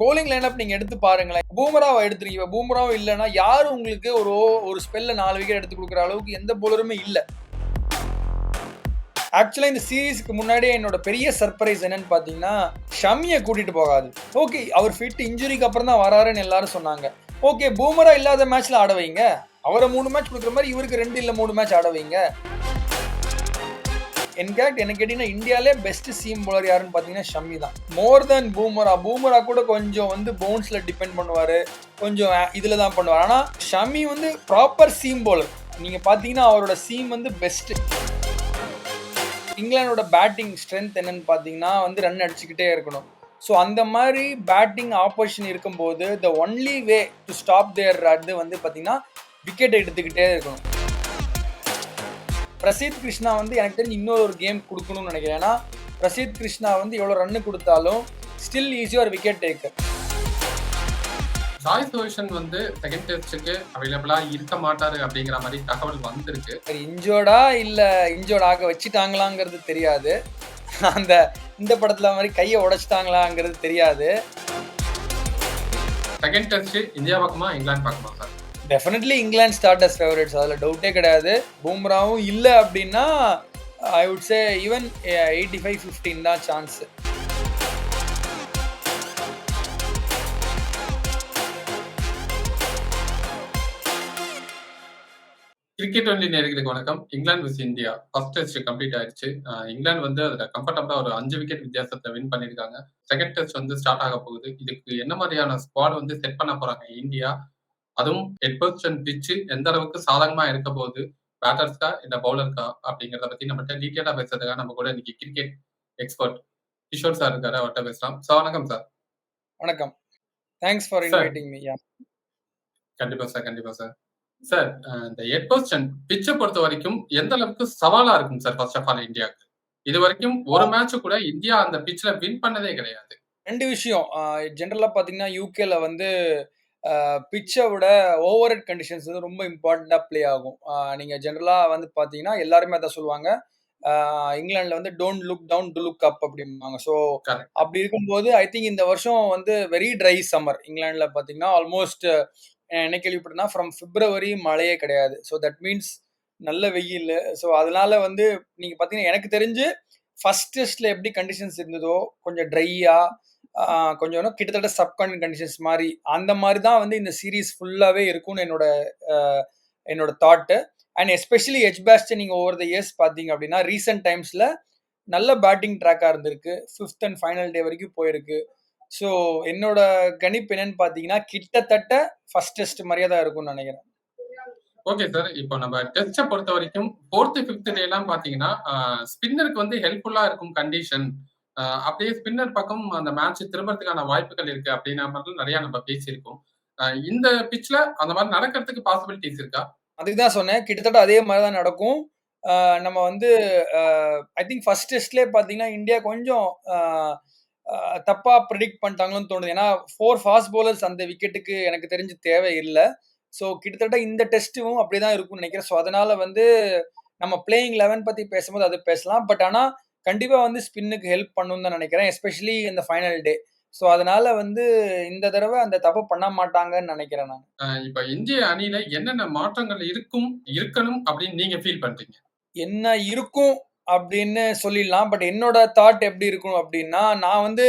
Bowling lineup நீங்க எடுத்து பாருங்களேன். பூமராவை எடுத்துருக்கீங்க. பூமராவும் இல்லைன்னா யாரும் உங்களுக்கு ஒரு ஒரு ஸ்பெல்ல நாலு விக்கெட் எடுத்து கொடுக்குற அளவுக்கு எந்த பவுலருமே இல்லை. ஆக்சுவலாக இந்த சீரீஸ்க்கு முன்னாடியே என்னோட பெரிய சர்ப்ரைஸ் என்னன்னு பார்த்தீங்கன்னா ஷமியை கூட்டிட்டு போகாது. ஓகே அவர் ஃபிட் இன்ஜுரிக்கு அப்புறம் தான் வராருன்னு எல்லாரும் சொன்னாங்க. ஓகே பூமரா இல்லாத மேட்ச்ல ஆட வைங்க. அவரை மூணு மேட்ச் கொடுக்குற மாதிரி இவருக்கு ரெண்டு இல்லை மூணு மேட்ச் ஆட வைங்க. இன்ஃபேக்ட் எனக்கு கேட்டிங்கன்னா இந்தியாவிலே பெஸ்ட் சீம் போலர் யாருன்னு பார்த்தீங்கன்னா ஷம்மி தான். மோர் தென் பூமரா பூமரா கூட கொஞ்சம் வந்து பவுன்ஸில் டிபெண்ட் பண்ணுவார். கொஞ்சம் இதில் தான் பண்ணுவார். ஆனால் ஷமி வந்து ப்ராப்பர் சீம் bowler. நீங்கள் பார்த்தீங்கன்னா அவரோட சீம் வந்து பெஸ்ட்டு இங்கிலாந்தோட பேட்டிங் ஸ்ட்ரென்த் என்னன்னு பார்த்தீங்கன்னா வந்து ரன் அடிச்சுக்கிட்டே இருக்கணும். ஸோ அந்த மாதிரி பேட்டிங் ஆப்போசிஷன் இருக்கும்போது the only way to stop there அது வந்து பார்த்தீங்கன்னா விக்கெட் எடுத்துக்கிட்டே இருக்கணும். பிரசீத் கிருஷ்ணா வந்து எனக்கு தெரிஞ்சு இன்னொரு ஒரு கேம் கொடுக்கணும்னு நினைக்கிறேன். ஏன்னா பிரசீத் கிருஷ்ணா வந்து எவ்வளோ ரன்னு கொடுத்தாலும் ஸ்டில் ஈஸியாக விக்கெட் டேக்கர் சாய் சுதர்ஷன் வந்து செகண்ட் டெஸ்ட்டுக்கு அவைலபிளா இருக்க மாட்டாரு அப்படிங்கிற மாதிரி தகவல் வந்திருக்கு. இன்ஜோர்டா இல்லை ஆக வச்சுட்டாங்களாங்கிறது தெரியாது. அந்த இந்த படத்தில் மாதிரி கையை உடைச்சிட்டாங்களாங்கிறது தெரியாது. செகண்ட் டெஸ்ட் இந்தியா பக்கமா இங்கிலாந்து பக்கமா சார் டெஃபினெட்லி இங்கிலாந்து ஸ்டார்டர்ஸ் ஃபேவரட்ஸ் அதில் டவுட்டே கிடையாது. பூம்ராவும் இல்லை அப்படின்னா I would say even eighty five fifteen தான் சான்ஸ் கிரிக்கெட் ஒன்லி நேர்களுக்கு வணக்கம். England vs India first test complete ஆயிடுச்சு. இங்கிலாந்து வந்து அதுல கம்ஃபர்டபுளா ஒரு அஞ்சு விக்கெட் வித்தியாசத்தை வின் பண்ணிருக்காங்க செகண்ட் டெஸ்ட் வந்து ஸ்டார்ட் ஆக போகுது. இதுக்கு என்ன மாதிரியான ஸ்குவாட் வந்து செட் பண்ண போறாங்க? இந்தியா அதுவும் எட் பொசிஷன் பிச்சு எந்த அளவுக்கு சாதகமா இருக்க போகுது? பேட்டர்ஸ்க்கா இல்ல பவுலர்க்கா அப்படிங்கறத பத்தி நம்மகிட்ட டீட்டெயிலா பேசுறதுக்காக நம்ம கூட இன்னைக்கு கிரிக்கெட் எக்ஸ்பர்ட் கிஷோர் சார் இருக்காரு. அவர்கிட்ட பேசலாம். சார் வணக்கம் சார் வணக்கம். Thanks for. இன்வைட்டிங் மீ கண்டிப்பா சார் கண்டிப்பா சார் சார் இந்த எட் பொசிஷன் பிச்சை பொறுத்த வரைக்கும் எந்த அளவுக்கு சவாலா இருக்கும் சார் ஃபர்ஸ்ட் ஆஃப் ஆல் இந்தியாவுக்கு? இது வரைக்கும் ஒரு மேட்ச் கூட இந்தியா அந்த பிச்ல வின் பண்ணதே கிடையாது. ரெண்டு விஷயம். ஜென்ரலாக பார்த்தீங்கன்னா யூகேல வந்து பிச்சை விட ஓவர் ஹெட் கண்டிஷன்ஸ் வந்து ரொம்ப இம்பார்ட்டண்ட்டாக ப்ளே ஆகும். நீங்கள் ஜென்ரலாக வந்து பார்த்தீங்கன்னா எல்லாருமே அதை சொல்லுவாங்க. இங்கிலாண்டில் வந்து don't look down to look up அப்படிம்பாங்க. ஸோ. அப்படி இருக்கும்போது ஐ திங்க் இந்த வருஷம் வந்து வெரி ட்ரை சம்மர் இங்கிலாண்டில் பார்த்தீங்கன்னா ஆல்மோஸ்ட் என்ன கேள்விப்பட்டேன்னா ஃப்ரம் பிப்ரவரி மழையே கிடையாது. ஸோ தட் மீன்ஸ் நல்ல வெயில். ஸோ அதனால வந்து நீங்கள் பார்த்தீங்கன்னா எனக்கு தெரிஞ்சு ஃபர்ஸ்ட் டெஸ்ட்ல எப்படி கண்டிஷன்ஸ் இருந்ததோ கொஞ்சம் கொஞ்சம் இன்னும் கிட்டத்தட்ட சப்கான்டினென்ட் கண்டிஷன்ஸ் மாதிரி அந்த மாதிரி தான் வந்து இந்த சீரீஸ் ஃபுல்லாகவே இருக்கும்னு என்னோட என்னோட thought and especially H paste நீங்கள் ஓவர் த இயர்ஸ் பார்த்தீங்க அப்படின்னா ரீசெண்ட் டைம்ஸில் நல்ல பேட்டிங் ட்ராக்காக இருந்திருக்கு. ஃபிஃப்த் அண்ட் ஃபைனல் டே வரைக்கும் போயிருக்கு. ஸோ என்னோட கணிப்பு என்னன்னு பார்த்தீங்கன்னா கிட்டத்தட்ட ஃபர்ஸ்ட் டெஸ்ட் மாதிரியே தான் இருக்கும்னு நினைக்கிறேன். ஓகே சார் இப்போ நம்ம டெஸ்ட்டை பொறுத்த வரைக்கும் ஃபோர்த்து ஃபிஃப்த் டே எல்லாம் பாத்தீங்கன்னா ஸ்பின்னருக்கு வந்து ஹெல்ப்ஃபுல்லா இருக்கும் கண்டிஷன் அப்படியே ஸ்பின்னர் பக்கம் அந்த மேட்ச் திரும்பறதுக்கான வாய்ப்புகள் இருக்கு அப்படின்ற மாதிரி நிறைய நம்ம பேசியிருக்கோம். இந்த பிச்ல அந்த மாதிரி நடக்கிறதுக்கு பாசிபிலிட்டிஸ் இருக்கா? அதுக்கு தான் சொன்னேன். கிட்டத்தட்ட அதே மாதிரி தான் நடக்கும். நம்ம வந்து ஐ திங்க் ஃபர்ஸ்ட் டெஸ்ட்லேயே பார்த்தீங்கன்னா இந்தியா கொஞ்சம் தப்பாக ப்ரிடிக்ட் பண்ணிட்டாங்களோன்னு தோணுது. ஏன்னா ஃபோர் ஃபாஸ்ட் போலர்ஸ் அந்த விக்கெட்டுக்கு எனக்கு தெரிஞ்சு தேவை இல்லை. ஸோ கிட்டத்தட்ட இந்த டெஸ்ட்டும் அப்படி தான் இருக்கும்னு நினைக்கிறேன். ஸோ அதனால் வந்து நம்ம பிளேயிங் லெவன் பற்றி பேசும்போது அது பேசலாம். பட் ஆனால் கண்டிப்பாக வந்து ஸ்பின்னுக்கு ஹெல்ப் பண்ணுன்னு தான் நினைக்கிறேன் எஸ்பெஷலி இந்த ஃபைனல் டே ஸோ அதனால வந்து இந்த தடவை அந்த தப்பு பண்ண மாட்டாங்கன்னு நினைக்கிறேன் நான். இப்ப இந்திய அணியில என்னென்ன மாற்றங்கள் இருக்கும் இருக்கணும் அப்படின்னு நீங்க ஃபீல் பண்றீங்க? என்ன இருக்கும் அப்படின்னு சொல்லிடலாம். பட் என்னோட தாட் எப்படி இருக்கும் அப்படின்னா நான் வந்து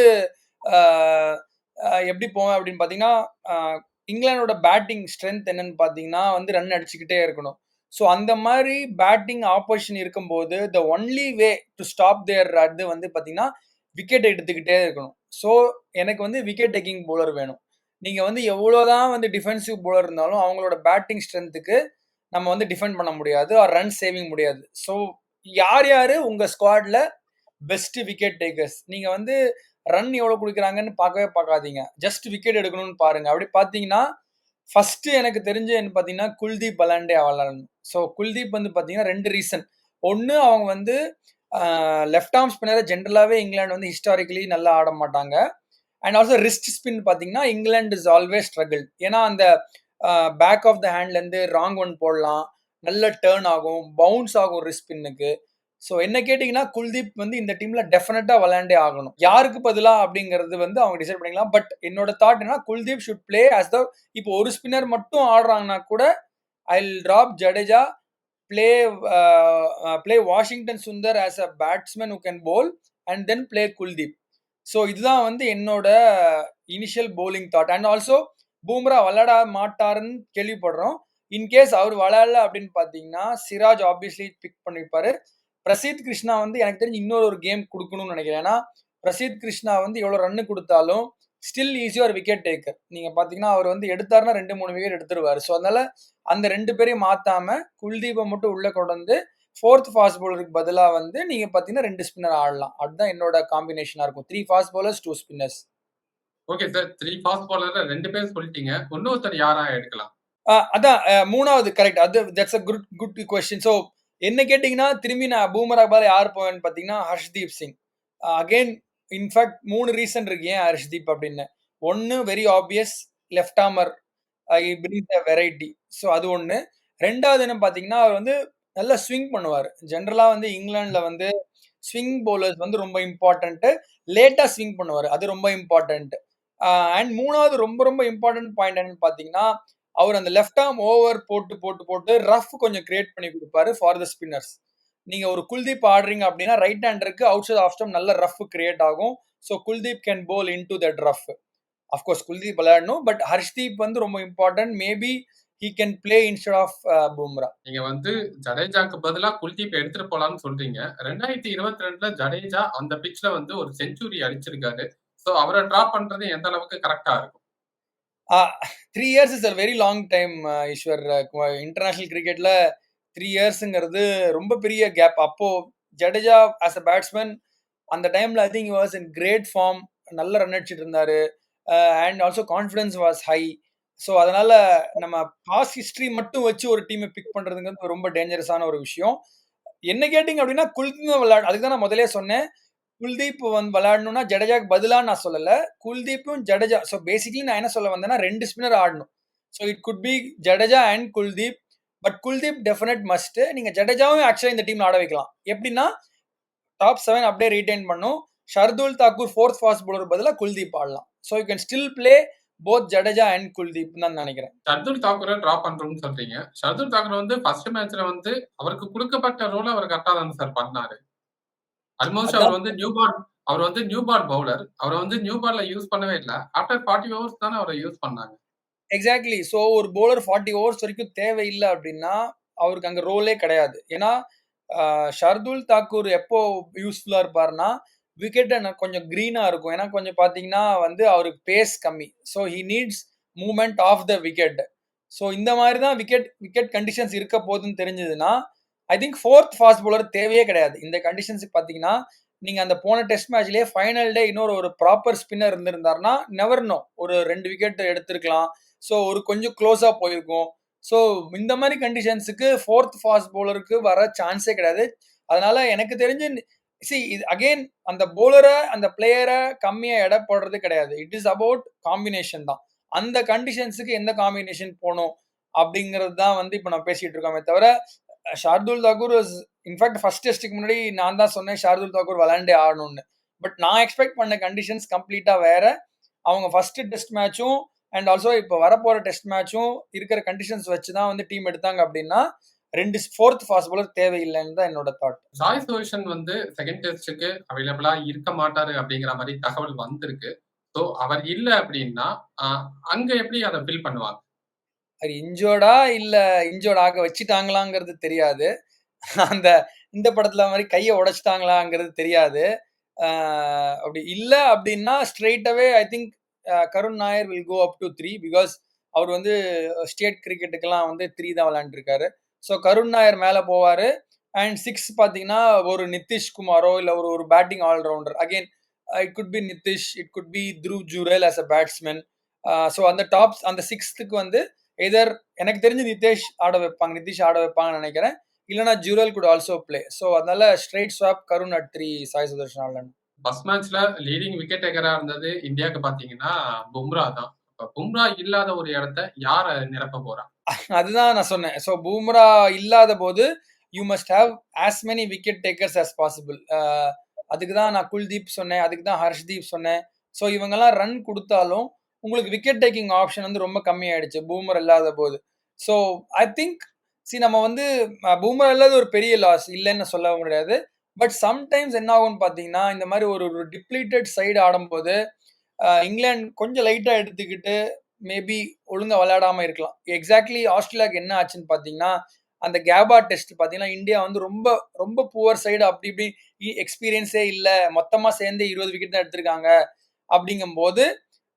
எப்படி போவேன் அப்படின்னு பார்த்தீங்கன்னா ஆஹ், இங்கிலாந்தோட பேட்டிங் ஸ்ட்ரென்த் என்னன்னு பார்த்தீங்கன்னா வந்து ரன் அடிச்சுக்கிட்டே இருக்கணும். ஸோ அந்த மாதிரி பேட்டிங் ஆப்போசிஷன் இருக்கும்போது the only way to stop there அது வந்து பார்த்தீங்கன்னா விக்கெட் எடுத்துக்கிட்டே இருக்கணும். ஸோ எனக்கு வந்து விக்கெட் டேக்கிங் போலர் வேணும். நீங்கள் வந்து எவ்வளோதான் வந்து டிஃபென்சிவ் போலர் இருந்தாலும் அவங்களோட பேட்டிங் ஸ்ட்ரென்த்துக்கு நம்ம வந்து டிஃபெண்ட் பண்ண முடியாது ஆர் ரன் சேவிங் முடியாது. ஸோ யார் யார்? உங்கள் ஸ்குவாடில் பெஸ்ட்டு விக்கெட் டேக்கர்ஸ் நீங்கள் வந்து ரன் எவ்வளோ கொடுக்குறாங்கன்னு பார்க்கவே பார்க்காதீங்க. ஜஸ்ட் விக்கெட் எடுக்கணும்னு பாருங்கள் அப்படி பார்த்தீங்கன்னா ஃபர்ஸ்ட் எனக்கு தெரிஞ்சு என்ன பார்த்தீங்கன்னா குல்தீப் பலாண்டே விளாடணும் ஸோ குல்தீப் வந்து பார்த்தீங்கன்னா ரெண்டு ரீசன் ஒன்று அவங்க வந்து லெஃப்ட் ஆர்ம் ஸ்பின்னரை ஜென்ரலாகவே இங்கிலாந்து வந்து ஹிஸ்டாரிக்கலி நல்லா ஆட மாட்டாங்க. அண்ட் ஆல்சோ ரிஸ்ட் ஸ்பின் பார்த்தீங்கன்னா இங்கிலாந்து இஸ் ஆல்வேஸ் ஸ்ட்ரகிள் ஏன்னா அந்த பேக் ஆஃப் த ஹேண்ட்லேருந்து ராங் ஒன் போடலாம். நல்ல டேர்ன் ஆகும் பவுன்ஸ் ஆகும் ரிஸ்ட் ஸ்பின்னுக்கு ஸோ என்ன கேட்டிங்கன்னா குல்தீப் வந்து இந்த டீமில் டெஃபினட்டாக விளையாண்டே ஆகணும். யாருக்கு பதிலா அப்படிங்கிறது வந்து அவங்க டிசைட் பண்ணிக்கலாம். பட் என்னோட தாட் என்ன Kuldeep should play as the இப்போ ஒரு ஸ்பின்னர் மட்டும் ஆடுறாங்கன்னா கூட I drop Jadeja play play Washington Sundar as a batsman who can bowl and then play Kuldeep so இதுதான் வந்து என்னோட initial bowling thought and also Bumrah விளையாட மாட்டாருன்னு கேள்விப்படுறோம். இன்கேஸ் அவர் விளையாடல அப்படின்னு பார்த்தீங்கன்னா சிராஜ் ஆப்வியஸ்லி பிக் பண்ணியிருப்பாரு பிரசீத் கிருஷ்ணா வந்து எனக்கு தெரிஞ்சு இன்னொரு ஒரு கேம் கொடுக்கணும்னு நினைக்கிறேன். ஏன்னா பிரசீத் கிருஷ்ணா வந்து எவ்வளோ ரன்னு கொடுத்தாலும் ஸ்டில் ஈஸியாக ஒரு விக்கெட் டேக்கர் நீங்கள் பார்த்தீங்கன்னா அவர் வந்து எடுத்தாருன்னா ரெண்டு மூணு விக்கெட் எடுத்துருவாரு. ஸோ அதனால அந்த ரெண்டு பேரையும் மாத்தாம குல்தீபை மட்டும் உள்ள கொண்டு வந்து ஃபோர்த் ஃபாஸ்ட் பவுலருக்கு பதிலாக வந்து நீங்கள் பார்த்தீங்கன்னா ரெண்டு ஸ்பின்னர் ஆடலாம். அதுதான் என்னோட காம்பினேஷனாக இருக்கும். Three fast bowlers two spinners okay sir three fast பாலர்ல ரெண்டு பேர் சொல்லிட்டீங்க. இன்னொருத்தர் யாரா எடுக்கலாம்? அதான் மூணாவது கரெக்ட் அது that's a good good question so என்ன கேட்டிங்கன்னா திரும்பி நான் பூமராக பதிலா யார் போவேன்னு பார்த்தீங்கன்னா Harshdeep Singh. Again in fact மூணு ரீசன் இருக்கு. ஏன் ஹர்ஷ்தீப் அப்படின்னு? ஒன்று very obvious left armour I bring the variety so அது ஒன்று ரெண்டாவது என்ன பார்த்தீங்கன்னா அவர் வந்து நல்லா ஸ்விங் பண்ணுவார். ஜென்ரலாக வந்து இங்கிலாண்டில் வந்து ஸ்விங் பவுலர்ஸ் வந்து ரொம்ப இம்பார்ட்டண்ட்டு லேட்டாக ஸ்விங் பண்ணுவார். அது ரொம்ப இம்பார்ட்டண்ட்டு அண்ட் மூணாவது ரொம்ப ரொம்ப இம்பார்ட்டன்ட் பாயிண்ட் என்னன்னு பார்த்தீங்கன்னா அவர் அந்த லெஃப்ட் ஆர்ம் ஓவர் போட்டு போட்டு போட்டு ரஃப் கொஞ்சம் கிரியேட் பண்ணி கொடுப்பாரு ஃபார் த ஸ்பின்னர்ஸ் நீங்க ஒரு குல்தீப் ஆடுறீங்க அப்படின்னா ரைட் ஹேண்டருக்கு அவுட் சைட் ஆஃப் ஸ்டம் நல்ல ரஃப் கிரியேட் ஆகும். So Kuldeep can bowl into that rough of course Kuldeep விளையாடணும் பட் ஹர்ஷ்தீப் வந்து ரொம்ப important maybe he can play instead of Bumrah நீங்க வந்து ஜடேஜாக்கு பதிலாக குல்தீப் எடுத்துட்டு போலாம்னு சொல்றீங்க. ரெண்டாயிரத்தி இருபத்தி ரெண்டுல ஜடேஜா அந்த பிச்ல வந்து ஒரு செஞ்சுரி அடிச்சிருக்காரு. ஸோ அவரை டிராப் பண்றது எந்த அளவுக்கு கரெக்டா இருக்கும்? Three years is a very long time Eswar. International கிரிக்கெட்ல த்ரீ இயர்ஸுங்கிறது ரொம்ப பெரிய கேப் அப்போ ஜடேஜா ஆஸ் அ பேட்ஸ்மேன் அந்த டைம்ல I think was in great form நல்ல ரன் அடிச்சிட்டு இருந்தாரு. And also confidence was high so அதனால நம்ம பாஸ் ஹிஸ்டரி மட்டும் வச்சு ஒரு டீமை பிக் பண்றதுங்கிறது ரொம்ப டேஞ்சரஸான ஒரு விஷயம். என்ன கேட்டிங்க அப்படின்னா குல்தீப் விளையாடு அதுக்கு தான் நான் முதலே சொன்னேன். குல்தீப் வந்து விளையாடணும்னா ஜடேஜாக்கு பதிலாக நான் சொல்லலை. குல்தீப்பும் ஜடேஜா ஸோ பேசிக்கலி நான் என்ன சொல்ல வந்தேன்னா ரெண்டு ஸ்பின்னர் ஆடணும். So it could be Jadeja and Kuldeep but Kuldeep definite must நீங்கள் ஜடேஜாவும் ஆக்சுவலாக இந்த டீமில் ஆட வைக்கலாம். எப்படின்னா டாப் செவன் அப்படியே ரீடைன் பண்ணும். Shardul Thakur fourth fast bowler பதிலாக குல்தீப் ஆடலாம். So you can still play both Jadeja and Kuldeep தான் நினைக்கிறேன். ஷர்துல் தாக்கூரை டிராப் பண்றோம்னு சொல்றீங்க. ஷர்துல் தாக்கூர் வந்து ஃபர்ஸ்ட் மேட்ச்ல வந்து அவருக்கு கொடுக்கப்பட்ட ரோல் அவர் கரெக்டா தானே சார் பண்ணாரு. ஆல்மோஸ்ட் அவர் வந்து நியூ பால் அவர் வந்து நியூ பால் பவுலர் அவரை வந்து நியூ பால்ல யூஸ் பண்ணவே இல்லை. ஆஃப்டர் ஃபார்ட்டி ஓவர்ஸ் தானே அவரை யூஸ் பண்ணாங்க. எக்ஸாக்ட்லி ஸோ ஒரு bowler ஃபார்ட்டி ஓவர்ஸ் வரைக்கும் தேவையில்லை அப்படின்னா அவருக்கு அங்கே ரோலே கிடையாது. ஏன்னா ஷர்துல் தாக்கூர் எப்போ யூஸ்ஃபுல்லாக இருப்பார்னா விக்கெட் கொஞ்சம் க்ரீனாக இருக்கும். ஏன்னா கொஞ்சம் பார்த்தீங்கன்னா வந்து அவருக்கு பேஸ் கம்மி. So he needs movement of the wicket so இந்த மாதிரி தான் விக்கெட் விக்கெட் கண்டிஷன்ஸ் இருக்க போகுதுன்னு தெரிஞ்சதுன்னா I think fourth fast bowler தேவையே கிடையாது. இந்த கண்டிஷன்ஸுக்கு பார்த்தீங்கன்னா நீங்கள் அந்த போன டெஸ்ட் மேட்ச்லேயே ஃபைனல் டே இன்னொரு ஒரு ப்ராப்பர் ஸ்பின்னர் இருந்திருந்தாருன்னா நெவர் நோ ஒரு ரெண்டு விக்கெட் எடுத்திருக்கலாம். ஸோ ஒரு கொஞ்சம் க்ளோஸாக போயிருக்கும். ஸோ இந்த மாதிரி கண்டிஷன்ஸுக்கு ஃபோர்த் ஃபாஸ்ட் பவுலருக்கு வர சான்ஸே கிடையாது. அதனால எனக்கு தெரிஞ்சு சி இது அகெயின் அந்த பவுலரை அந்த பிளேயரை கம்மியாக எடை போடுறது கிடையாது. இட் இஸ் அபவுட் காம்பினேஷன் தான். அந்த கண்டிஷன்ஸுக்கு எந்த காம்பினேஷன் போகணும் அப்படிங்கிறது தான் வந்து இப்போ நம்ம பேசிகிட்டு இருக்கோமே தவிர ஷார்துல் தாக்கூர் இன்ஃபேக்ட் ஃபர்ஸ்ட் டெஸ்ட்டுக்கு முன்னாடி நான் தான் சொன்னேன் ஷார்துல் தாக்கூர் விளாண்டே ஆடணும்னு. பட் நான் எக்ஸ்பெக்ட் பண்ண கண்டிஷன்ஸ் கம்ப்ளீட்டாக வேற. அவங்க ஃபர்ஸ்ட் டெஸ்ட் மேட்சும் அண்ட் ஆல்சோ இப்போ வரப்போகிற டெஸ்ட் மேட்சும் இருக்கிற கண்டிஷன்ஸ் வச்சு தான் வந்து டீம் எடுத்தாங்க அப்படின்னா ரெண்டு ஃபோர்த் ஃபாஸ்ட் bowler தேவையில்லைன்னு தான் என்னோட தாட் சாய் சுதர்ஷன் வந்து செகண்ட் டெஸ்ட்டுக்கு அவைலபிளா இருக்க மாட்டாரு அப்படிங்கிற மாதிரி தகவல் வந்திருக்கு. ஸோ அவர் இல்லை அப்படின்னா அங்கே அங்க எப்படி அதை ஃபில் பண்ணுவாங்க? அது இன்ஜோர்டா இல்ல இன்ஜோர்ட் ஆக வச்சுட்டாங்களாங்கிறது தெரியாது. அந்த இந்த படத்துல மாதிரி கையை உடைச்சிட்டாங்களாங்கிறது தெரியாது. அப்படி இல்லை அப்படின்னா ஸ்ட்ரெயிட்டாகவே I think Karun Nair will go up to three because அவர் வந்து ஸ்டேட் கிரிக்கெட்டுக்கெல்லாம் வந்து த்ரீ தான் விளையாண்டுருக்காரு. ஸோ கருண் நாயர் மேலே போவார். அண்ட் சிக்ஸ் பார்த்தீங்கன்னா ஒரு நிதிஷ் குமாரோ இல்லை ஒரு ஒரு batting allrounder again it could be Nitish it could be Dhruv Jurel as a batsman so அந்த டாப்ஸ் அந்த சிக்ஸ்த்துக்கு வந்து எதர் எனக்கு தெரிஞ்சு நிதிஷ் ஆட வைப்பாங்க நிதிஷ் ஆட வைப்பாங்கன்னு நினைக்கிறேன். இல்லைனா Jurel could also play so அதனால straight swap Karun at three Sai Sudharsan ஆடலன் first மேட்ச்ல லீடிங் விக்கெட் டேக்கரா இருந்தது இந்தியாவுக்கு பாத்தீங்கன்னா பும்ரா தான். இப்ப பும்ரா இல்லாத ஒரு இடத்த யார நிரப்ப போறா? அதுதான் நான் சொன்னேன். ஸோ பூம்ரா இல்லாத போது you must have as many wicket takers as possible அதுக்கு தான் நான் குல்தீப் சொன்னேன் அதுக்கு தான் ஹர்ஷ்தீப் சொன்னேன். ஸோ இவங்கெல்லாம் ரன் கொடுத்தாலும் உங்களுக்கு விக்கெட் டேக்கிங் ஆப்ஷன் வந்து ரொம்ப கம்மியாயிடுச்சு. பூமர் இல்லாத போது ஸோ ஐ திங்க் சி நம்ம வந்து பூமர் இல்லாத ஒரு பெரிய லாஸ் இல்லைன்னு சொல்ல முடியாது பட் சம்டைம்ஸ் என்ன ஆகும்னு பார்த்தீங்கன்னா இந்த மாதிரி ஒரு ஒரு டிப்ளீட்டட் சைடு ஆடும்போது இங்கிலாந்து கொஞ்சம் லைட்டாக எடுத்துக்கிட்டு மேபி ஒழுங்காக விளையாடாமல் இருக்கலாம். எக்ஸாக்ட்லி ஆஸ்திரேலியாவுக்கு என்ன ஆச்சுன்னு பார்த்தீங்கன்னா அந்த கேபா டெஸ்ட் பார்த்தீங்கன்னா இந்தியா வந்து ரொம்ப ரொம்ப புவர் சைடு அப்படி இப்படி எக்ஸ்பீரியன்ஸே இல்லை. மொத்தமாக சேர்ந்து இருபது விக்கெட் தான் எடுத்திருக்காங்க. அப்படிங்கும்போது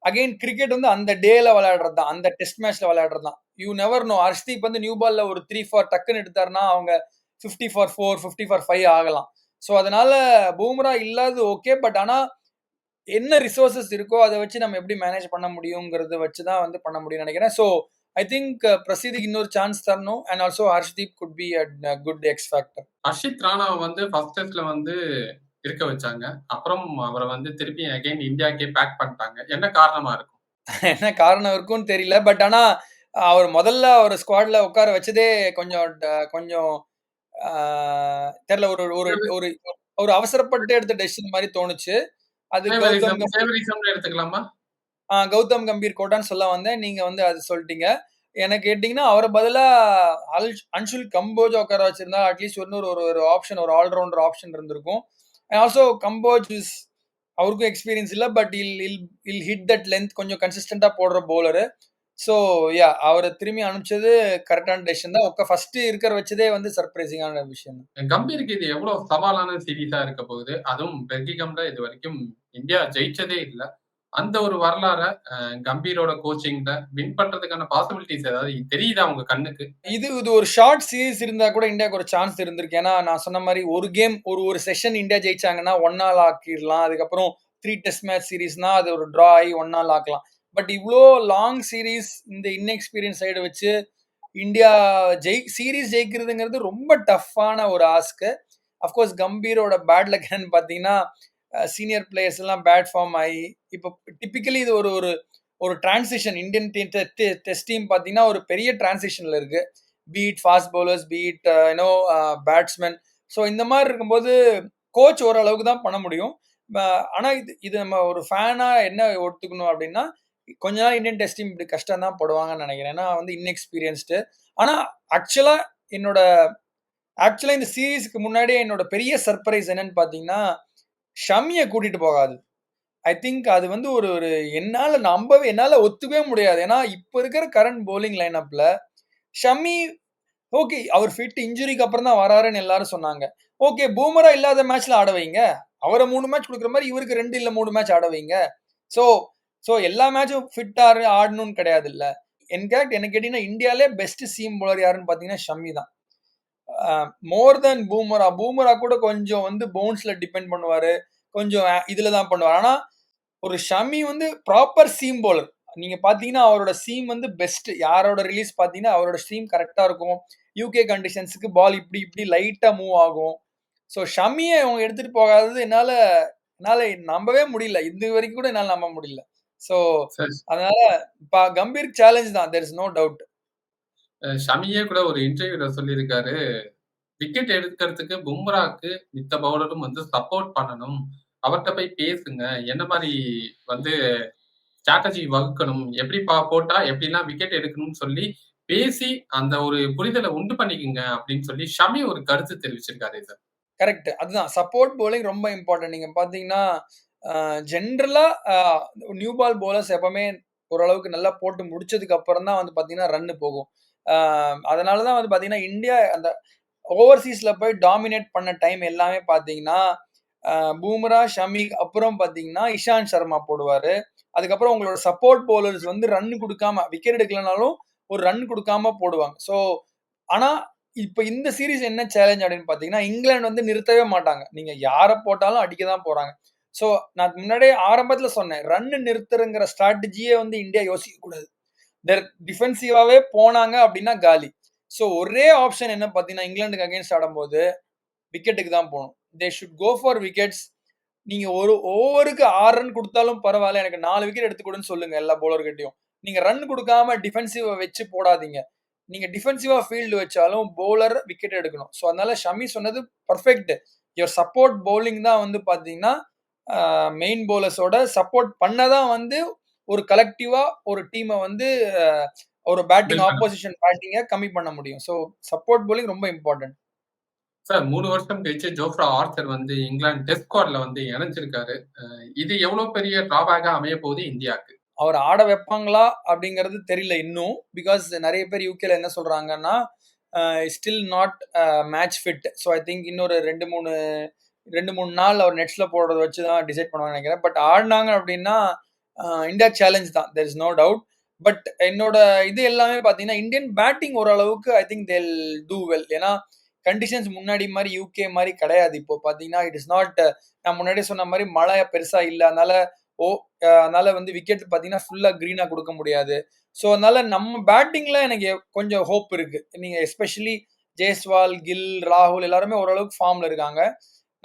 அகைன் கிரிக்கெட் வந்து அந்த டேல விளையாடுறது தான் அந்த டெஸ்ட் மேட்ச்ல விளையாடுறது தான் யூ நெவர் நோ ஹர்ஷ்தீப் வந்து நியூ பால்ல ஒரு த்ரீ ஃபார் டக்குன்னு எடுத்தாருன்னா அவங்க fifty four four fifty four five ஆகலாம். ஸோ அதனால பூம்ரா இல்லாது ஓகே பட் ஆனால் என்ன ரிசோர்சஸ் இருக்கோ அதை வச்சு நம்ம எப்படி மேனேஜ் பண்ண முடியுங்கிறத வச்சு தான் வந்து பண்ண முடியும்னு நினைக்கிறேன். ஸோ ஐ திங்க் uh, பிரசீதுக்கு இன்னொரு சான்ஸ் தரணும். And also Harshdeep could be a good X factor Harshit ராணாவை வந்து ஃபர்ஸ்ட் டெஸ்ட்ல வந்து இருக்க வச்சாங்க. அப்புறம் அவரை வந்து திருப்பி அகைன் இந்தியாக்கே பேக் பண்ணிட்டாங்க. என்ன காரணமா இருக்கும்? என்ன காரணம் இருக்கும்னு தெரியல. பட் ஆனா அவர் முதல்ல ஒரு ஸ்குவாட்ல உட்கார வச்சதே கொஞ்சம் கொஞ்சம் தெரியல. ஒரு ஒரு ஒரு ஒரு அவசரப்பட்டு எடுத்த டெசிஷன் மாதிரி தோணுச்சு. அது எடுத்துக்கலாமா? கௌதம் கம்பீர் கோட்டான்னு சொல்ல வந்தேன். நீங்க வந்து அது சொல்லிட்டீங்க. எனக்கு கேட்டிங்கன்னா அவரை பதிலா அல் அன்ஷுல் கம்போஜ் உட்கார வச்சிருந்தா அட்லீஸ்ட் இன்னொரு ஒரு ஒரு ஆப்ஷன் ஒரு ஆல்ரவுண்டர் ஆப்ஷன் இருந்திருக்கும். ஆல்சோ கம்போஜ் இஸ் அவருக்கும் எக்ஸ்பீரியன்ஸ் இல்லை but will will will hit that length கொஞ்சம் கன்சிஸ்டண்டாக போடுற போலரு ஸோ யா அவரை திரும்பி அனுப்பிச்சது கரெக்டான டெசிஷன் தான். ஒக்க ஃபர்ஸ்ட் இருக்கிற வச்சதே வந்து சர்ப்ரைசிங்கான விஷயம் தான். கம்பீருக்கு இது எவ்வளவு சவாலான சீரீஸாக இருக்க போகுது? அதுவும் பெர்கிகம்ல இது வரைக்கும் இந்தியா ஜெயிச்சதே இல்ல. அந்த ஒரு வரலாற கம்பீரோட கோச்சிங்ல வின் பண்றதுக்கான பாசிபிலிட்டிஸ் ஏதாவது தெரியுதா உங்க கண்ணுக்கு? இது இது ஒரு ஷார்ட் சீரிஸ் இருந்தா கூட இந்தியாவுக்கு ஒரு சான்ஸ் இருந்திருக்கு. ஏன்னா நான் சொன்ன மாதிரி ஒரு கேம் ஒரு ஒரு செஷன் இந்தியா ஜெயிச்சாங்கன்னா ஒன் நாள் ஆக்கிடலாம். அதுக்கப்புறம் த்ரீ டெஸ்ட் மேட்ச் சீரீஸ்னா அது ஒரு டிரா ஆகி ஒன் நாள் ஆக்கலாம். பட் இவ்வளோ லாங் சீரிஸ் இந்த இன்எக்ஸ்பீரியன்ஸ் சைடு வச்சு இந்தியா ஜெய் சீரிஸ் ஜெயிக்கிறதுங்கிறது ரொம்ப டஃப்பான ஒரு ஆஸ்க்கு அஃப்கோர்ஸ் கம்பீரோட பேட் லக் என்னன்னு பார்த்தீங்கன்னா சீனியர் பிளேயர்ஸ் எல்லாம் பேட் ஃபார்ம் ஆகி இப்போ டிப்பிக்கலி இது ஒரு ஒரு ஒரு டிரான்சிஷன் இந்தியன் டெஸ்ட் டீம் பார்த்தீங்கன்னா ஒரு பெரிய டிரான்சிஷனில் இருக்குது be it fast bowlers be it you know batsman so இந்த மாதிரி இருக்கும்போது கோச் ஓரளவுக்கு தான் பண்ண முடியும். ஆனால் இது இது நம்ம ஒரு ஃபேனாக என்ன ஒத்துக்கணும் அப்படின்னா கொஞ்ச நாள் இந்தியன் டெஸ்ட் டீம் இப்படி கஷ்டம் தான் போடுவாங்கன்னு நினைக்கிறேன். ஏன்னா வந்து இன்எக்ஸ்பீரியன்ஸ்டு ஆனால் ஆக்சுவலாக என்னோட ஆக்சுவலாக இந்த சீரீஸ்க்கு முன்னாடியே என்னோட பெரிய சர்ப்ரைஸ் என்னன்னு பார்த்தீங்கன்னா ஷம்மியை கூட்டிட்டு போகாது. ஐ திங்க் அது வந்து ஒரு ஒரு என்னால் நம்பவே என்னால் ஒத்துக்கவே முடியாது. ஏன்னா இப்போ இருக்கிற கரண்ட் bowling லைனப்பில் ஷமி ஓகே அவர் ஃபிட் இன்ஜுரிக்கு அப்புறம் தான் வராருன்னு எல்லாரும் சொன்னாங்க. ஓகே பூமரா இல்லாத மேட்ச்ல ஆட வைங்க. அவரை மூணு மேட்ச் கொடுக்குற மாதிரி இவருக்கு ரெண்டு இல்லை மூணு மேட்ச் ஆட வைங்க. ஸோ ஸோ எல்லா மேட்சும் ஃபிட்டாக ஆடணும்னு கிடையாது இல்லை. என்கேக்ட் என்ன கேட்டீங்கன்னா இந்தியாவிலே பெஸ்ட் சீம் போலர் யாருன்னு பார்த்தீங்கன்னா ஷமி தான். மோர் தென் பூமரா பூமரா கூட கொஞ்சம் வந்து பவுன்ஸ்ல டிபெண்ட் பண்ணுவாரு. கொஞ்சம் இதுல தான் பண்ணுவார். ஆனா ஒரு ஷமி வந்து ப்ராப்பர் சீம் bowler. நீங்க பாத்தீங்கன்னா அவரோட சீம் வந்து பெஸ்ட் யாரோட ரிலீஸ் பாத்தீங்கன்னா அவரோட சீம் கரெக்டா இருக்கும். யூகே கண்டிஷன்ஸுக்கு பால் இப்படி இப்படி லைட்டா மூவ் ஆகும். ஸோ ஷமியை அவங்க எடுத்துட்டு போகாதது என்னால என்னால நம்பவே முடியல. இது வரைக்கும் கூட என்னால நம்ப முடியல. ஸோ. அதனால இப்ப கம்பீர் சேலஞ்ச் தான். There is no doubt ah, ஷமியே கூட ஒரு இன்டர்வியூல சொல்லியிருக்காரு விக்கெட் எடுக்கிறதுக்கு பும்ராக்கு மித்த பவுலரும் வந்து சப்போர்ட் பண்ணணும். அவர்கிட்ட போய் பேசுங்க. என்ன மாதிரி வந்து ஸ்ட்ராட்டஜி வகுக்கணும்? எப்படி பா போட்டா எப்படிலாம் விக்கெட் எடுக்கணும்னு சொல்லி பேசி அந்த ஒரு புரிதலை உண்டு பண்ணிக்கோங்க அப்படின்னு சொல்லி ஷமி ஒரு கருத்து தெரிவிச்சிருக்காரு இது. கரெக்ட் அதுதான். சப்போர்ட் போலிங் ரொம்ப இம்பார்ட்டன்ட் நீங்க பாத்தீங்கன்னா ஜென்ரலா நியூ பால் போலர்ஸ் எப்பவுமே ஓரளவுக்கு நல்லா போட்டு முடிச்சதுக்கு அப்புறம் தான் வந்து பாத்தீங்கன்னா ரன் போகும். அதனால தான் வந்து பார்த்தீங்கன்னா இந்தியா அந்த ஓவர்சீஸில் போய் டாமினேட் பண்ண டைம் எல்லாமே பார்த்தீங்கன்னா பூம்ரா ஷமி அப்புறம் பார்த்தீங்கன்னா இஷாந்த் சர்மா போடுவார். அதுக்கப்புறம் உங்களோட சப்போர்ட் போலர்ஸ் வந்து ரன் கொடுக்காம விக்கெட் எடுக்கலனாலும் ஒரு ரன் கொடுக்காம போடுவாங்க. ஸோ ஆனால் இப்போ இந்த சீரிஸ் என்ன சேலஞ்ச் அப்படின்னு பார்த்தீங்கன்னா இங்கிலாந்து வந்து நிறுத்தவே மாட்டாங்க. நீங்கள் யாரை போட்டாலும் அடிக்க தான் போகிறாங்க ஸோ நான் முன்னாடியே ஆரம்பத்தில் சொன்னேன் ரன் நிறுத்துறங்கிற ஸ்ட்ராட்டஜியே வந்து இந்தியா யோசிக்கக்கூடாது தெர் டிஃபென்சிவாவே போனாங்க அப்படின்னா காலி. ஸோ ஒரே ஆப்ஷன் என்ன பார்த்தீங்கன்னா இங்கிலாந்துக்கு அகேன்ஸ்ட் ஆடும்போது விக்கெட்டுக்கு தான் போகணும். They should go for wickets நீங்க ஒரு ஓவருக்கு ஆறு ரன் கொடுத்தாலும் பரவாயில்ல எனக்கு நாலு விக்கெட் எடுத்து கொடுன்னு சொல்லுங்க எல்லா போலர்கிட்டையும் நீங்க ரன் கொடுக்காம டிஃபென்சிவ வச்சு போடாதீங்க. நீங்க டிஃபென்சிவா ஃபீல்டு வச்சாலும் பவுலர் விக்கெட் எடுக்கணும். ஸோ அதனால ஷமி சொன்னது பர்ஃபெக்ட் யுவர் சப்போர்ட் பவுலிங் தான் வந்து பார்த்தீங்கன்னா, மெயின் பவுலர்ஸோட சப்போர்ட் பண்ண தான் வந்து ஒரு கலெக்டிவா ஒரு டீம வந்து ஒரு பேட்டிங் ஆப்போசிஷன் பேட்டிங்க கம்மி பண்ண முடியும். ஸோ சப்போர்ட் பவுலிங் ரொம்ப இம்பார்ட்டன்ட். சார் 3 வருஷம் கழிச்சு ஜோஃப்ரா ஆர்ச்சர் வந்து இங்கிலாந்து டெஸ்ட் ஸ்குவாட்ல வந்து இணைஞ்சிருக்காரு. இது எவ்வளோ பெரிய டிராபேக்கா அமையப் போகுது இந்தியாக்கு? அவர் ஆட வைப்பாங்களா? அப்படிங்கிறது தெரியல இன்னும். பிகாஸ் நெறைய பேர் யுகேல என்ன சொல்றாங்கன்னா, still not match fit. So I think இன்னொரு 2, 3 2, 3 நாள் அவர் நெட்ஸ்ல போடுறத வச்சு தான் டிசைட் பண்ணுவாங்கன்னு நெனைக்கிறேன். பட் ஆடுனாங்க அப்படின்னா, இந்தியா சேலஞ்ச் தான். There is no doubt. But என்னோட இது எல்லாமே பார்த்தீங்கன்னா, இந்தியன் பேட்டிங் ஓரளவுக்கு I think they'll do well. ஏன்னா, கண்டிஷன்ஸ் முன்னாடி மாதிரி யூகே மாதிரி கிடையாது. இப்போ பார்த்தீங்கன்னா, இட் இஸ் நாட் நான் முன்னாடியே சொன்ன மாதிரி மழை பெருசா இல்லை அதனால ஓ அதனால வந்து விக்கெட் பார்த்தீங்கன்னா, ஃபுல்லாக க்ரீனாக கொடுக்க முடியாது. ஸோ அதனால நம்ம பேட்டிங்கில் எனக்கு கொஞ்சம் ஹோப் இருக்கு. நீங்கள் எஸ்பெஷலி ஜெய்ஸ்வால், கில், ராகுல் எல்லாருமே ஓரளவுக்கு ஃபார்ம்ல இருக்காங்க.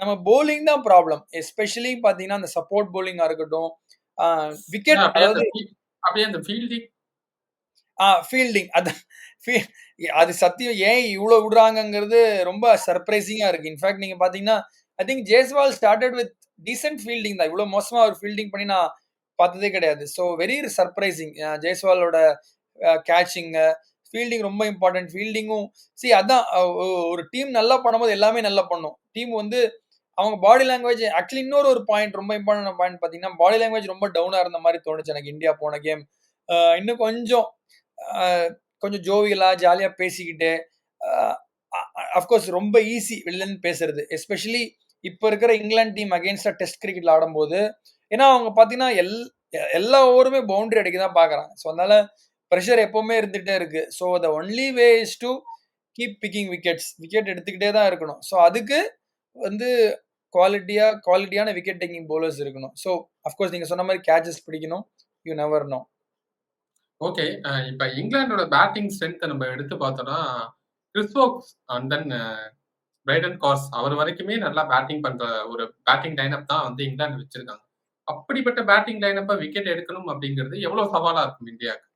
நம்ம பவுலிங் தான் ப்ராப்ளம். எஸ்பெஷலி பார்த்தீங்கன்னா, அந்த சப்போர்ட் பவுலிங்கா இருக்கட்டும், விக்கெட் அதாவது அப்படியே அந்த ஃபீல்டிங் ஆ ஃபீல்டிங் அதான் அது சத்தியம் ஏன் இவ்ளோ விடுறாங்கங்கிறது ரொம்ப சர்ப்ரைசிங்கா இருக்கு. இன்ஃபாக்ட் நீங்க பார்த்தீங்கன்னா, I think Jaiswal started with decent fielding தான். இவ்ளோ மோசமா அவர் ஃபீல்டிங் பண்ணி நான் பார்த்ததே கிடையாது. So very surprising. ஜெய்ஸ்வாலோட catching, fielding ரொம்ப இம்பார்ட்டன்ட். ஃபீல்டிங்கும் சி அதான் ஒரு டீம் நல்லா பண்ணும்போது எல்லாமே நல்லா பண்ணும். டீம் வந்து அவங்க பாடி லாங்குவேஜ் ஆக்சுவலி இன்னொரு ஒரு பாயிண்ட் ரொம்ப இம்பார்ட்டன்ட் பாயிண்ட் பார்த்தீங்கன்னா, பாடி லாங்குவேஜ் ரொம்ப டவுனாக இருந்த மாதிரி தோணுச்சு எனக்கு இந்தியா போன கேம். இன்னும் கொஞ்சம் கொஞ்சம் ஜோவியலா, ஜாலியாக பேசிக்கிட்டு, அஃப்கோர்ஸ் ரொம்ப ஈஸி வெளிலேருந்து பேசுறது. எஸ்பெஷலி இப்போ இருக்கிற இங்கிலாந்து டீம் அகைன்ஸ்டா டெஸ்ட் கிரிக்கெட்ல ஆடும்போது, ஏன்னா அவங்க பார்த்தீங்கன்னா, எல் எல்லா ஓவருமே பவுண்டரி அடிக்க தான் பார்க்குறாங்க. ஸோ அதனால ப்ரெஷர் எப்போவுமே இருந்துகிட்டே இருக்கு. So the only way is to keep picking wickets. Wicket எடுத்துக்கிட்டே தான் இருக்கணும். ஸோ அதுக்கு வந்து குவாலிட்டியா குவாலிட்டியான விக்கெட் டேக்கிங் பவுலர்ஸ் இருக்கணும். ஸோ அஃப்கோர்ஸ் நீங்க சொன்ன மாரி கேட்சஸ் பிடிக்கணும். You never know. ஓகே. இப்ப இங்கிலாந்தோட பேட்டிங் ஸ்ட்ரென்த்த நம்ம எடுத்து பார்த்தோம்னா, Chris Woakes and then Brydon Carse அவர் வரைக்குமே நல்லா பேட்டிங் பண்ற ஒரு பேட்டிங் லைனப் தான் வந்து இங்கிலாந்து வச்சிருக்காங்க. அப்படிப்பட்ட பேட்டிங் லைனப்ப விக்கெட் எடுக்கணும் அப்படிங்கிறது எவ்வளோ சவாலா இருக்கும் இந்தியாக்கு?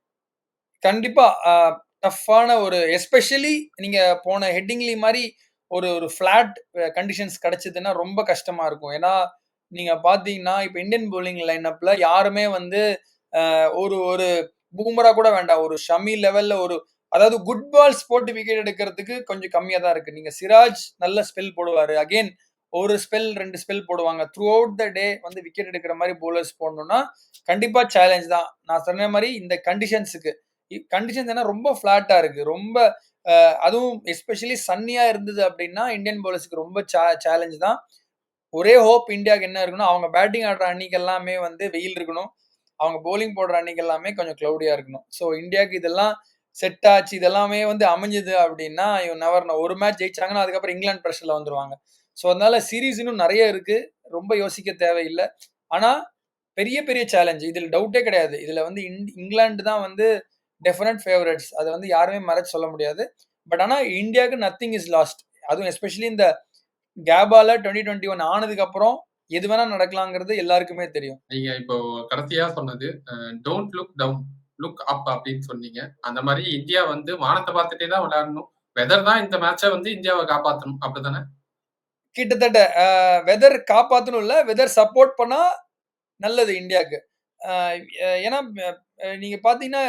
கண்டிப்பா. டஃப்பான ஒரு எஸ்பெஷலி நீங்க போன ஹெட்டிங்லி மாரி ஒரு ஒரு ஃப்ளாட் கண்டிஷன்ஸ் கிடைச்சதுன்னா ரொம்ப கஷ்டமா இருக்கும். ஏன்னா, நீங்க பார்த்தீங்கன்னா, இப்ப இந்தியன் பவுலிங் லைனப்ல யாருமே வந்து ஒரு ஒரு பூமரா கூட வேண்டாம். ஒரு ஷமி லெவல்ல ஒரு அதாவது குட் பால்ஸ் போட்டு விக்கெட் எடுக்கிறதுக்கு கொஞ்சம் கம்மியா தான் இருக்கு. நீங்க சிராஜ் நல்ல ஸ்பெல் போடுவாரு. அகைன் ஒரு ஸ்பெல், ரெண்டு ஸ்பெல் போடுவாங்க. த்ரூ அவுட் த டே வந்து விக்கெட் எடுக்கிற மாதிரி பவுலர்ஸ் போடணும்னா, கண்டிப்பா சேலஞ்ச் தான். நான் சொன்ன மாதிரி இந்த கண்டிஷன்ஸுக்கு கண்டிஷன்ஸ் ஏன்னா ரொம்ப ஃபிளாட்டா இருக்கு. ரொம்ப அ அதுவும் எஸ்பெஷலி சன்னியா இருந்தது அப்படின்னா, இந்தியன் பவுலர்ஸ்க்கு ரொம்ப சே சேலஞ்ச் தான். ஒரே ஹோப் இந்தியாவுக்கு என்ன இருக்குன்னா, அவங்க பேட்டிங் ஆடுற அன்னைக்கு எல்லாமே வந்து வெயில் இருக்கணும். அவங்க பவுலிங் போடுற அன்னைக்கு எல்லாமே கொஞ்சம் க்ளவுடியா இருக்கணும். ஸோ இந்தியாவுக்கு இதெல்லாம் செட் ஆச்சு. இதெல்லாமே வந்து அமைஞ்சது அப்படின்னா, யூ நெவர் நோ. ஒரு மேட்ச் ஜெயிச்சாங்கன்னா, அதுக்கப்புறம் இங்கிலாந்து பிரஷர்ல வந்துருவாங்க. ஸோ அதனால சீரீஸ் இன்னும் நெறைய இருக்கு. ரொம்ப யோசிக்க தேவையில்ல. ஆனா, பெரிய பெரிய சேலஞ்ச். இதில டவுட்டே கிடையாது. இதில வந்து இங் இங்கிலாந்து தான் வந்து டெஃபினட் ஃபேவரைட்ஸ். அத வந்து யாருமே மறைச்சு சொல்ல முடியாது. பட் ஆனா இந்தியாக்கு நத்திங் இஸ் லாஸ்ட். அதுவும் எஸ்பெஷலி இந்த கேபால 2021 ஆனதுக்கு அப்புறம் எது வேணா நடக்கலாங்கிறது எல்லாருக்குமே தெரியும். நீங்க இப்போ கடைசியா சொன்னது, don't look down, look up அப்படின்னு சொன்னீங்க. அந்த மாரி இந்தியா வந்து வானத்த பார்த்துட்டே தான் விளையாடணும். வெதர் தான் இந்த மேட்ச வந்து இந்தியாவ காப்பாத்தணும். அப்படிதானே? கிட்டத்தட்ட வெதர் காப்பாத்தணும் இல்ல. வெதர் சப்போர்ட் பண்ணா நல்லது இந்தியாக்கு. அ ஏன்னா அ நீங்க பார்த்தீங்கன்னா,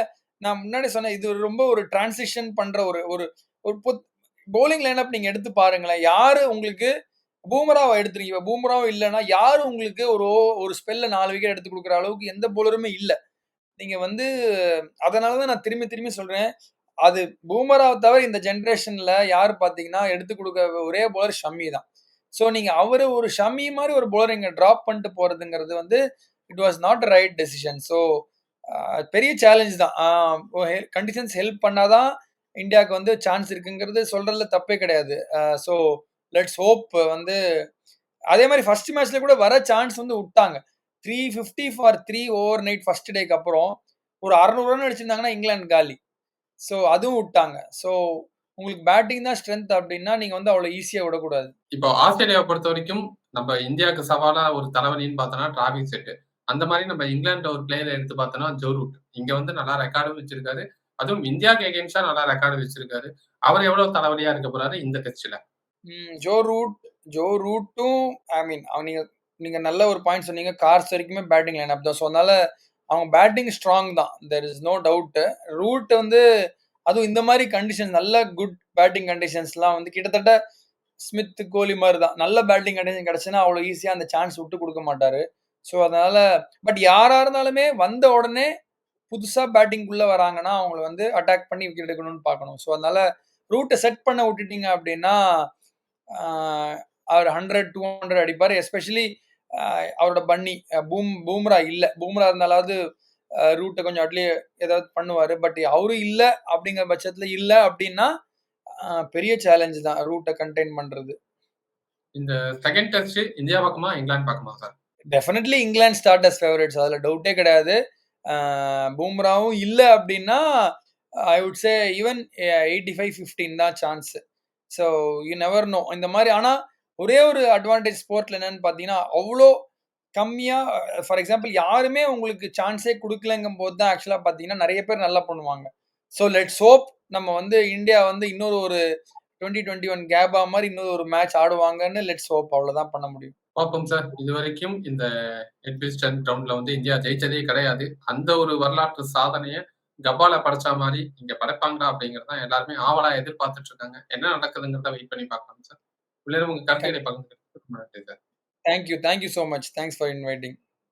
நான் முன்னாடி சொன்னேன். இது ரொம்ப ஒரு டிரான்சிஷன் பண்ற ஒரு ஒரு ஒரு புத் பவுலிங் லைனப் நீங்க எடுத்து பாருங்களேன். யாரு உங்களுக்கு பூமராவை எடுத்துருக்கீங்க பூமராவும் இல்லைன்னா யாரு உங்களுக்கு ஒரு ஓ ஒரு ஸ்பெல்ல நாலு விக்கெட் எடுத்து கொடுக்குற அளவுக்கு எந்த போலருமே இல்லை நீங்க வந்து அதனால தான் நான் திரும்பி திரும்பி சொல்றேன். அது பூமராவை தவிர இந்த ஜென்ரேஷன்ல யார் பார்த்தீங்கன்னா, எடுத்துக் கொடுக்க ஒரே போலர் ஷமி தான். ஸோ நீங்க அவரு ஒரு ஷம்மி மாதிரி ஒரு போலர் இங்க டிராப் பண்ணிட்டு போறதுங்கிறது வந்து, it was not right decision. So பெரிய சேலஞ்ச் தான். கண்டிஷன்ஸ் ஹெல்ப் பண்ணாதான் இந்தியாவுக்கு வந்து சான்ஸ் இருக்குங்கிறது சொல்றதுல தப்பே கிடையாது. ஸோ லெட்ஸ் ஹோப் வந்து அதே மாதிரி ஃபர்ஸ்ட் மேட்ச்ல கூட வர சான்ஸ் வந்து விட்டாங்க three fifty for three overnight first டேக்கு அப்புறம் ஒரு 600 ரன் அடிச்சிருந்தாங்கன்னா இங்கிலாந்து காலி. ஸோ அதுவும் விட்டாங்க ஸோ உங்களுக்கு பேட்டிங் தான் ஸ்ட்ரென்த் அப்படின்னா நீங்க வந்து அவ்வளோ ஈஸியா விடக்கூடாது. இப்போ ஆஸ்திரேலியாவை பொறுத்த வரைக்கும் நம்ம இந்தியாவுக்கு சவாலா ஒரு தளபதின்னு பார்த்தோம்னா டிராஃபிக் செட்டு அந்த மாதிரி நம்ம இங்கிலாந்து ஒரு பிளேயர் எடுத்து பார்த்தோம்னா ஜோ ரூட். இங்க வந்து நல்லா ரெக்கார்டும் வச்சிருக்காரு. அதுவும் இந்தியாவுக்கு எகெயின்ஸ்டா நல்லா ரெக்கார்டு வச்சிருக்காரு. அவர் எவ்வளவு தலைவலியா இருக்க போறாரு இந்த டெஸ்ட்ல? ஜோ ரூட் ஜோ ரூட்டும் ஐ மீன் அவ நீங்க நீங்க நல்ல ஒரு பாயிண்ட் சொன்னீங்க. கார்ஸ் வரைக்குமே பேட்டிங் லைன் தான். ஸோ அதனால அவங்க பேட்டிங் ஸ்ட்ராங் தான். There is no doubt. Root வந்து அதுவும் இந்த மாதிரி கண்டிஷன் நல்ல குட் பேட்டிங் கண்டிஷன்ஸ்லாம் வந்து கிட்டத்தட்ட ஸ்மித், கோலி மாதிரி தான். நல்ல பேட்டிங் கண்டிஷன் கிடைச்சுன்னா, அவ்வளோ ஈஸியாக அந்த சான்ஸ் விட்டு கொடுக்க மாட்டாரு. ஸோ அதனால பட் யாரா இருந்தாலுமே வந்த உடனே புதுசா பேட்டிங்குள்ளே வராங்கன்னா, அவங்கள வந்து அட்டாக் பண்ணி விக்கெட் எடுக்கணும்னு பார்க்கணும். ஸோ அதனால ரூட்டை செட் பண்ண விட்டுட்டீங்க அப்படின்னா அவர் ஹண்ட்ரட் டூ ஹண்ட்ரட் அடிப்பார் எஸ்பெஷலி அவரோட பன்னி பூம் பூம்ரா இல்லை பூம்ரா இருந்தாலாவது ரூட்டை கொஞ்சம் அட்லி ஏதாவது பண்ணுவார் பட் அவரும் இல்லை அப்படிங்கிற பட்சத்தில் இல்லை அப்படின்னா பெரிய சேலஞ்சு தான் ரூட்டை கன்டெயின் பண்ணுறது இந்த செகண்ட் டெஸ்ட் இந்தியா பக்கமா? இங்கிலாந்து பக்கமா sir? Definitely England start as favourites. அதுல டவுட்டே கிடையாது. பூம்ராவும் இல்லை அப்படின்னா ஐ வுட் சே ஈவன் 85, 15 தான் chance. So you never know. இந்த மாதிரி ஆனால் ஒரே ஒரு அட்வான்டேஜ் ஸ்போர்ட்ல என்னன்னு பார்த்தீங்கன்னா, அவ்வளோ கம்மியாக ஃபார் எக்ஸாம்பிள் யாருமே உங்களுக்கு சான்ஸே கொடுக்கலங்கும் போது தான் ஆக்சுவலாக பார்த்தீங்கன்னா, நிறைய பேர் நல்லா பண்ணுவாங்க. ஸோ லெட்ஸ் ஹோப் நம்ம வந்து இந்தியா வந்து இன்னொரு ஒரு 2021 கேபா மாதிரி இன்னொரு ஒரு மேட்ச் ஆடுவாங்கன்னு லெட்ஸ் ஹோப் அவ்வளோதான் பண்ண முடியும். பார்ப்போம் சார். இது வரைக்கும் இந்த எட்விஸ்டன் கிரவுண்ட்ல வந்து இந்தியா ஜெயிச்சதே கிடையாது. அந்த ஒரு வரலாற்று சாதனையை கபால படைச்சா மாதிரி இங்க படைப்பாங்களா? அப்படிங்கிறது தான் எல்லாருமே ஆவலா எதிர்பார்த்துட்டு இருக்காங்க. என்ன நடக்குதுங்கிறத வெயிட் பண்ணி பார்க்கலாம் சார். உள்ளே உங்க கருத்துக்களை பகிர்ந்து sir. Thank you. Thank you so much. Thanks for inviting.